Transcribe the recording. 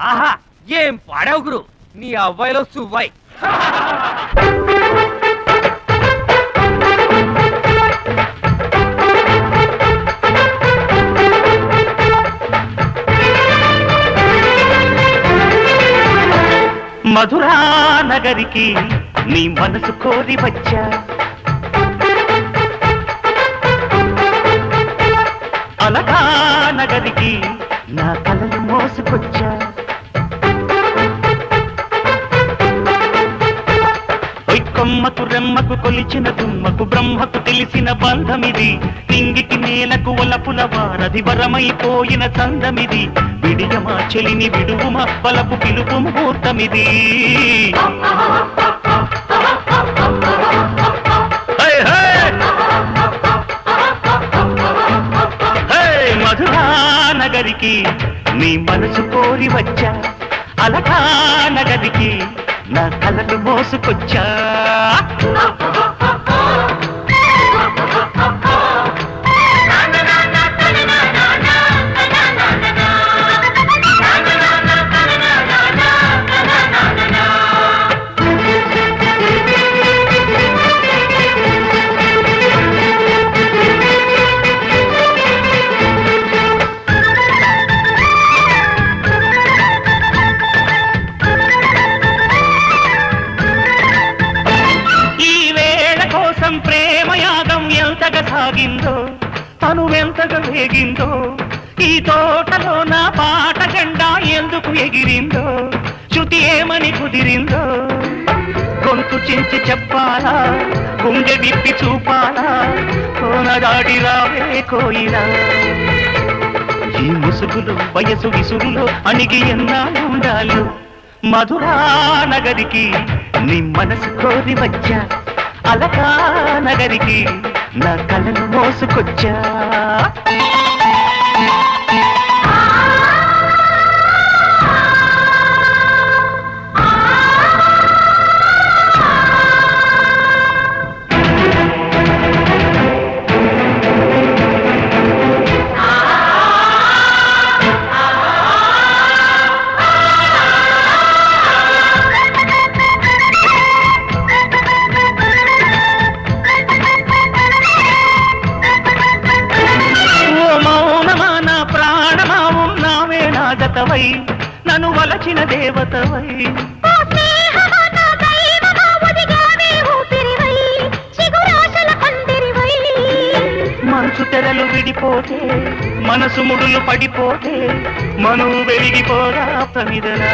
ఆహా ఏం పాడావు గురు? నీ అవ్వాయిలో సువ్వాయి. మధురా నగరికి నీ మనసు కోరి వచ్చా. అలగా నగరికి నా కలలు మోసుకొచ్చా. కొమ్మకు రెమ్మకు కొలిచిన తుమ్మకు బ్రహ్మకు తెలిసిన బంధమిది. తింగికి నేలకు ఒలపుల వారధి వరమైపోయిన చందమిది. విడియమా చెలిని విడువుమా బలపు పిలుపు ముహూర్తమిది. మధురా నగరికి నీ మనసు కోరి వచ్చా. అలకా నగరికి నా కలలు మోసుకొచ్చా. ఎంతగా సాగిందో తను ఎంతగా వేగిందో ఈ తోటలో నా పాట జెండా ఎందుకు ఎగిరిందో శృతి ఏమని కుదిరిందో? గొంతు చించి చెప్పాలా గుండె విప్పి చూపాలా కోనగాడి రావే కోయినా ఈ ముసుగులు వయసు విసుగులో అణిగి ఎన్నాళ్ళు ఉండాలి? మధురా నగరికి నీ మనసు కోరి వచ్చా? అలకా నగరికి నా కళను మోసుకొచ్చా? ఒదిగానే ఊపిరివై చిగురాశల పందిరివై. మనసు తెరలు విడిపోతే మనసు ముడులు పడిపోతే మను వెలిగిపోరా ప్రమిదనా.